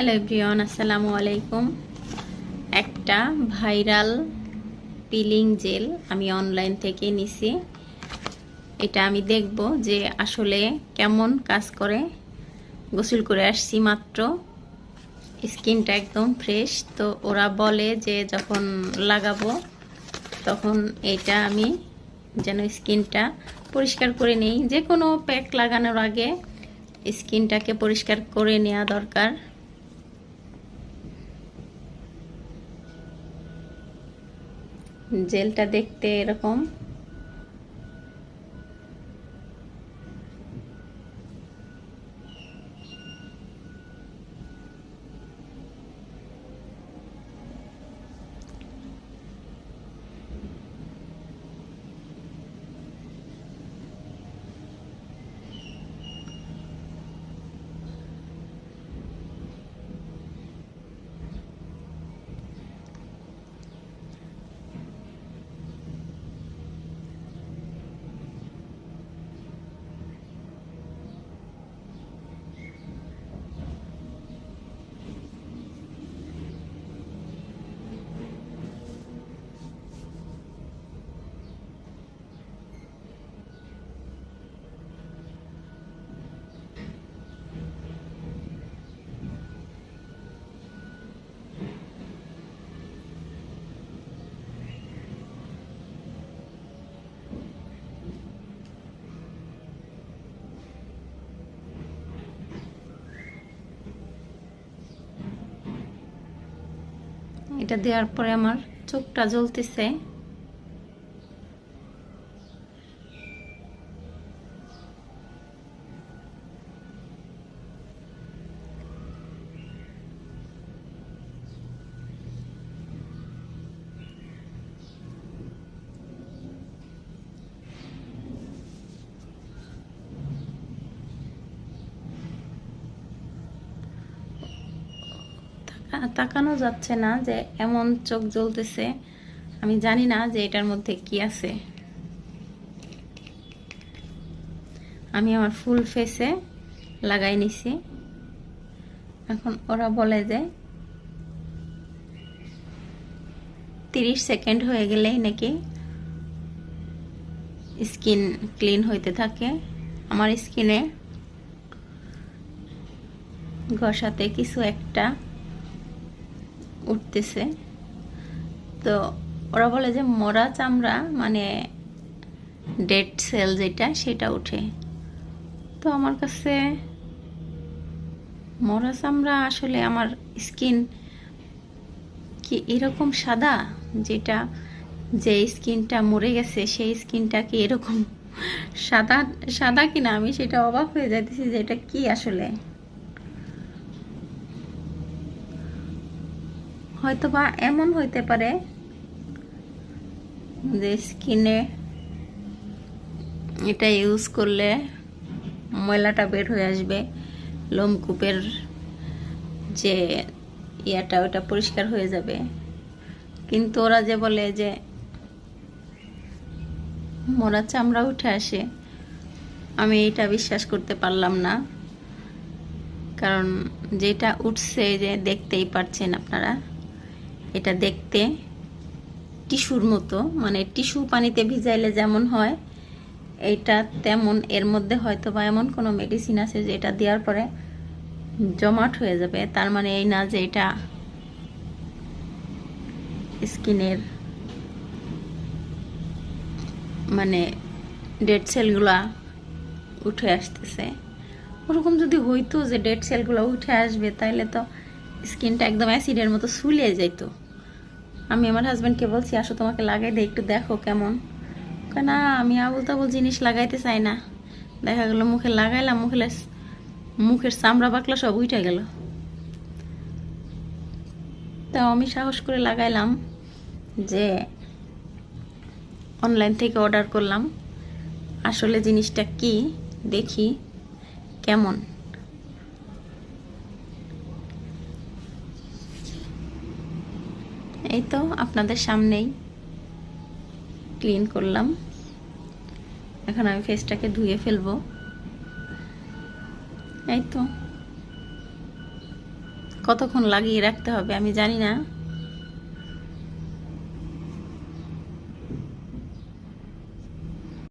Hello everyone আসসালামু আলাইকুম। একটা ভাইরাল পিলিং জেল আমি অনলাইন থেকে নিছি। এটা আমি দেখব যে আসলে কেমন কাজ করে। গোসল করে আসছি মাত্র। স্কিনটা একদম ফ্রেশ। তো ওরা বলে যে যখন লাগাবো তখন এটা আমি যেন স্কিনটা পরিষ্কার করে নেই। যে কোনো প্যাক লাগানোর আগে স্কিনটাকে পরিষ্কার করে নেওয়া দরকার। জেলটা দেখতে এরকম। এটা দেওয়ার পরে আমার চোখটা জ্বলতেছে। তাকানো যাচ্ছে না যে এমন চোখ জ্বলতেছে। আমি জানি না যে এটার মধ্যে কি আছে। আমি আমার ফুল ফেসে লাগাই নিছি। এখন ওরা বলে যে, তিরিশ সেকেন্ড হয়ে গেলেই নাকি স্কিন ক্লিন হইতে থাকে। আমার স্কিনে ঘষাতে কিছু একটা উঠতেছে। তো ওরা বলে যে মরা চামড়া মানে ডেড সেল যেটা, সেটা উঠে তো আমার কাছে মরা চামড়া আসলে আমার স্কিন কি এরকম সাদা? যেটা যে স্কিনটা মরে গেছে, সেই স্কিনটা কি এরকম সাদা সাদা কিনা? আমি সেটা অবাক হয়ে যাইতেছি যে এটা কি আসলে? হয়তো বা এমন হইতে পারে যে স্কিনে এটা ইউজ করলে ময়লাটা বের হয়ে আসবে, লোমকূপের যে ইয়াটা, ওটা পরিষ্কার হয়ে যাবে। কিন্তু ওরা যে বলে যে মরা চামড়া উঠে আসে, আমি এটা বিশ্বাস করতে পারলাম না। কারণ যেটা উঠছে যে দেখতেই পারছেন আপনারা। এটা দেখতে টিস্যুর মতো মানে টিস্যু পানিতে ভিজাইলে যেমন হয় এইটা তেমন, এর মধ্যে হয়তো বা এমন কোনো মেডিসিন আছে যে এটা দেওয়ার পরে জমাট হয়ে যাবে। তার মানে এই না যে এটা স্কিনের মানে ডেড সেলগুলা উঠে আসতেছে। ওরকম যদি হইতো যে ডেড সেলগুলো উঠে আসবে তাহলে তো স্কিনটা একদম অ্যাসিডের মতো সুলিয়ে যাইতো। আমি আমার হাজব্যান্ডকে বলছি, আসো তোমাকে লাগাই দে, একটু দেখো কেমন। না, আমি আবুল তাবুল জিনিস লাগাইতে চাই না। দেখা গেলো, মুখে লাগাইলাম মুখে মুখের চামড়া বাকলা সব উঠে গেল। তাও আমি সাহস করে লাগাইলাম যে অনলাইন থেকে অর্ডার করলাম। আসলে জিনিসটা কি, দেখি কেমন। এই তো আপনাদের সামনেই ক্লিন করলাম। এখন আমি ফেসটাকে ধুয়ে ফেলব। এই তো। কতক্ষণ লাগিয়ে রাখতে হবে আমি জানি না।